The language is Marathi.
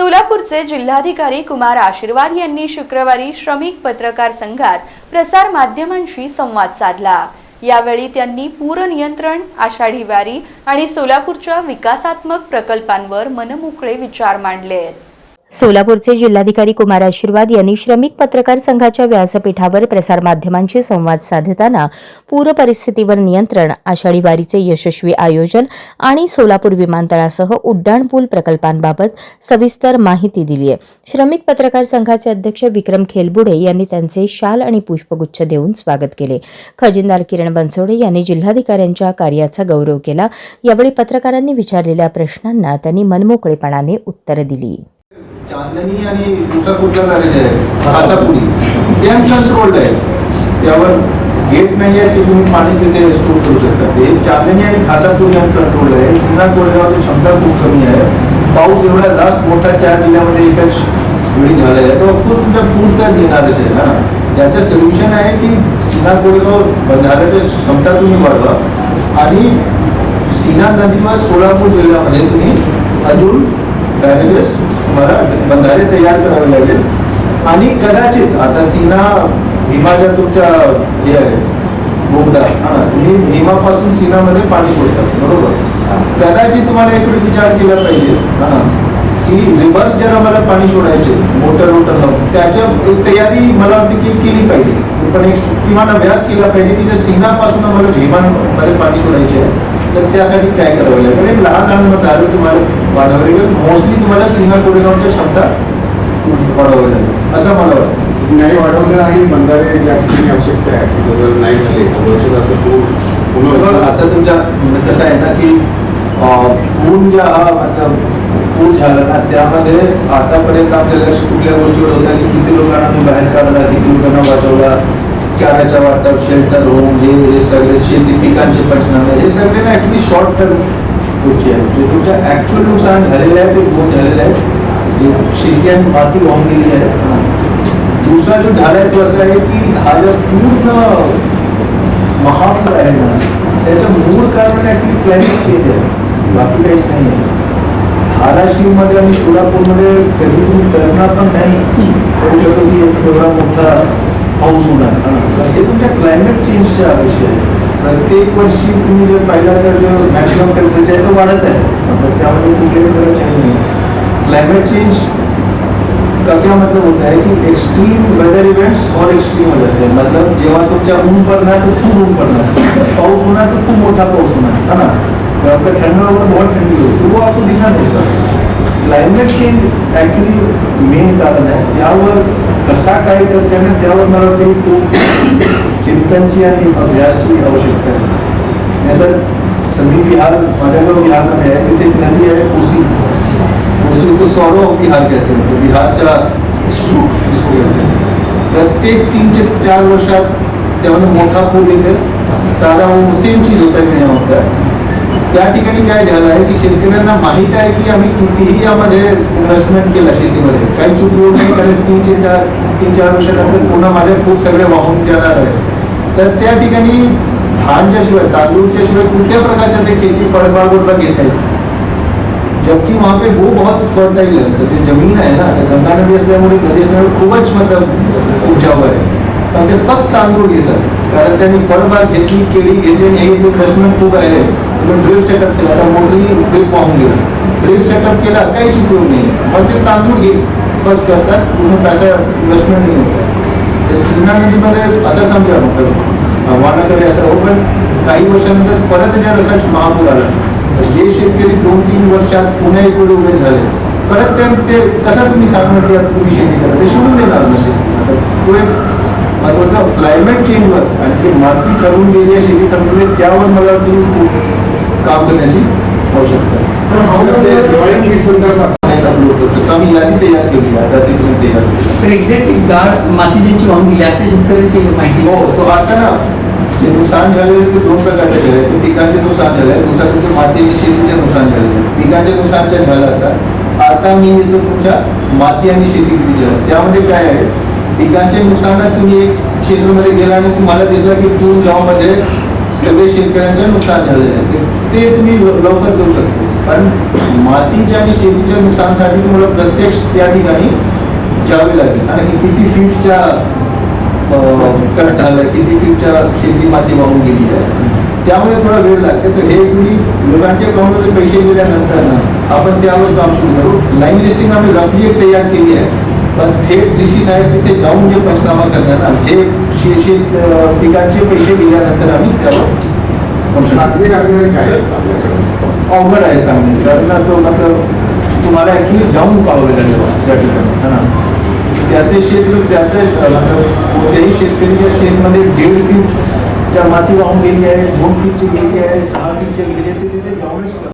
सोलापूरचे जिल्हाधिकारी कुमार आशीर्वाद यांनी शुक्रवारी श्रमिक पत्रकार संघात प्रसार माध्यमांशी संवाद साधला. यावेळी त्यांनी पूर नियंत्रण आषाढी वारी आणि सोलापूरच्या विकासात्मक प्रकल्पांवर मनमोकळे विचार मांडले. सोलापूरचे जिल्हाधिकारी कुमार आशीर्वाद यांनी श्रमिक पत्रकार संघाच्या व्यासपीठावर प्रसारमाध्यमांशी संवाद साधताना पूर परिस्थितीवर नियंत्रण आषाढी वारीचे यशस्वी आयोजन आणि सोलापूर विमानतळासह उड्डाणपूल प्रकल्पांबाबत सविस्तर माहिती दिली आहे. श्रमिक पत्रकार संघाचे अध्यक्ष विक्रम खेलबुडे यांनी त्यांचे शाल आणि पुष्पगुच्छ देऊन स्वागत केले. खजिनदार किरण बनसोडे यांनी जिल्हाधिकाऱ्यांच्या कार्याचा गौरव केला. यावेळी पत्रकारांनी विचारलेल्या प्रश्नांना त्यांनी मनमोकळेपणाने उत्तरं दिली. चांदणी आणि दुसरा कुठला झालेले आहे खासापुरी ते अनकंट्रोल्ड आहे. त्यावर गेट नाही आहे की तुम्ही पाणी तिथे स्टोर करू शकता. ते चांदणी आणि खासापुरी अनकंट्रोल्ड आहे. सिन्हा कोरेगावची क्षमता खूप कमी आहे. पाऊस एवढा जास्त मोठा चार जिल्ह्यामध्ये एकाच वेळी झालेला आहे. तर ऑफकोर्स तुमच्या पूर तर येणारच आहे ना. त्याचं सोल्युशन आहे की सिन्हा कोरेगाव बंधाऱ्याची क्षमता तुम्ही वाढवा. आणि सीना नदीवर सोलापूर जिल्ह्यामध्ये तुम्ही अजून बॅरेजेस तुम्हाला बंधारे तयार करावे लागेल. आणि कदाचित आता सीना भीमाच्या तुमच्या हे आहे बोगदा हा तुम्ही भीमापासून सीनामध्ये पाणी सोडता बरोबर? कदाचित तुम्हाला इकडे विचार केला पाहिजे हा की रिव्हर्स जर आम्हाला पाणी सोडायचे मोटर वोटर लावून त्याच्या एक तयारी मला वाटते की केली पाहिजे. पण एक किमान अभ्यास केला पाहिजे की जर सीनापासून आम्हाला भीमांमध्ये पाणी सोडायचे आहे. तर त्यासाठी काय करावं लागेल? एक लहान लहान मतदार तुम्हाला वाढवावे लागेल. मोस्टली तुम्हाला सीना कोरेगावच्या क्षमता वाढवावी लागेल. असं मला वाटतं. नाही वाढवलं आणि बंधारे ज्या ठिकाणी आवश्यकता आहे तिथं नाही झाले वर्षात असं पूर बघा, पुन्हा आता तुमच्या म्हणजे कसं आहे ना की पूर ज्या हा मतलब पूर झाला ना त्यामध्ये आतापर्यंत आपल्या लक्ष कुठल्या गोष्टीवर होत्या की किती लोकांना बाहेर काढला किती लोकांना वाचवला चाराच्या वाटप शेल्टर होम हे हे सगळे शेती पिकांचे पंचनामे हे सगळे ना ऍक्च्युली शॉर्ट टर्म गोष्टी आहेत. जे तुमच्या ऍक्च्युअल नुकसान झालेलं आहे ते बहुत झालेलं आहे. जे शेती आणि माती वाहून गेली आहे. दुसरा जो झाला आहे तो असं आहे की हा जो पूर्ण महापूर आहे ना त्याचं मूळ कारण ऍक्च्युली क्लायमेट चेंज आहे. बाकी काहीच नाही आहे. धाराशिवमध्ये आणि सोलापूरमध्ये कधी तुम्ही कल्पना पण नाही करू शकतो की एवढा मोठा पाऊस होणार. हा. हे तुमच्या क्लायमेट चेंजच्या विषय प्रत्येक वर्षी तुम्ही जर पाहिला तर मॅक्सिमम टेम्परेचर आहे तो वाढत आहे. तर त्यामध्ये कुठल्याही प्रकारचे हे नाही. क्लायमेट चेंज का क्या मतलब होता है कि एक्सट्रीम वेदर इवेंट्स और एक्सट्रीम हो जाते हैं मतलब जेव्हा तुमच्या ऊन पडणार, तर खूप ऊन पडणार. पाऊस होणार, तर खूप मोठा पाऊस होणार. है ना? जब आपका ठंड होगा तो बहुत ठंडी होगी तो वो आपको दिखना नहीं पड़ता क्लायमेट चेंज ॲक्च्युली मेन कारण आहे त्यावर कसा काय करते ना त्यावर मला वाटते खूप चिंतनची आणि अभ्यासची आवश्यकता आहे. नाहीतर समी बिहार, माझ्याकडे बिहारमध्ये आहे, तिथे एक नदी आहे, कोसी. कोसी उसको सौरव बिहार कहते हैं तो बिहारच्या सुख इसको कहते हैं. प्रत्येक तीन ते चार वर्षात त्यामध्ये मोठा पूर येते सारा सेम चीज़ होता है यहाँ होता है त्या ठिकाणी काय झालं आहे की शेतकऱ्यांना माहीत आहे की आम्ही कितीही यामध्ये इन्व्हेस्टमेंट केला शेतीमध्ये. काही चूक होऊ नये कारण तीन ते चार तीन चार वर्षानंतर पुन्हा माझे खूप सगळे वाहून जाणार आहे. तर त्या ठिकाणी धानच्या शिवाय तांदूळच्या शिवाय कुठल्या प्रकारच्या ते खेती फळबागोला घेता येईल जबकि वहाँ पे वो बहुत फर्टाइल है तो जो जमीन है ना तो गंगा नदी असल्यामुळे नदी असल्यामुळे खूपच मतलब उपजाऊ आहे. पण ते फक्त तांदूळ घेतात. कारण त्यांनी फळबाग घेतली केळी घेतली आणि हे घेतली इन्व्हेस्टमेंट खूप राहिले. आपण ड्रिल सेटअप केला तर मोठी ड्रिप वाहून गेली ड्रिल सेटअप केला काहीच उपयोग नाही. पण ते तांदूळ घे. फक्त करतात पूर्ण पैसा इन्व्हेस्टमेंट नाही होत. ते असं समजा मतलब आव्हानाकडे असं हो पण काही वर्षानंतर परत या रसाच महापूर आला. तर जे शेतकरी दोन तीन वर्षात पुन्हा एक वेळ उभे झाले परत ते ते कसा तुम्ही सांगणार तुम्ही शेती करा? ते सोडून देणार नसेल आता तो एक महत्त्वाचा क्लायमेट चेंजवर आणि ते माती करून गेली आहे शेती करून त्यावर मला वाटतं काम करण्याची आवश्यकता आम्ही यादी तयार केली आहे. आता तुम्ही तयार करू एक्झॅक्टली गाळ माती वाहून गेली अशा शेतकऱ्यांची माहिती. हो तो आता ना जे नुकसान झालेले ते दोन प्रकारचे झाले ते पिकांचे नुकसान झाले आहे तुमचं माती आणि शेतीचे नुकसान झालेलं पिकांचे नुकसानचे झालं आता. आता मी येतो तुमच्या माती आणि शेती किती झालं त्यामध्ये काय आहे? पिकांचे नुकसानात तुम्ही एक क्षेत्रामध्ये गेला आणि तुम्हाला दिसलं की पूर्ण गावामध्ये सगळे शेतकऱ्यांचे नुकसान झालेलं आहे. ते- तुम्ही लवकर करू शकतो. कारण मातीच्या आणि शेतीच्या नुकसानसाठी तुम्हाला प्रत्यक्ष त्या ठिकाणी जावे लागेल. आणि की किती फीटच्या कट झालं किती फीटच्या शेती माती वाहून गेली आहे. त्यामुळे थोडा वेळ लागते. तर हे तुम्ही लोकांच्या अकाउंटमध्ये पैसे दिल्यानंतर ना आपण त्यावर काम सुरू करू. लाईन लिस्टिंग आम्ही रफली एक तयार केली आहे. पण थेट डीसी साहेब तिथे जाऊन जे पंचनामा शे शेत अं, पिकांचे पैसे दिल्यानंतर आम्ही त्यावर अवघड आहे सांगणे कारण तो मतलब तुम्हाला ऍक्च्युली जाऊन पाहावे लागेल त्या ठिकाणी है ना? त्या ते शेत त्या ते मतलब कोणत्याही शेतकरीच्या शेतमध्ये दीड फीट च्या माती वाहून गेली आहे दोन फीटची गेली आहे सहा फीटची गेली आहे ते तिथे जाऊन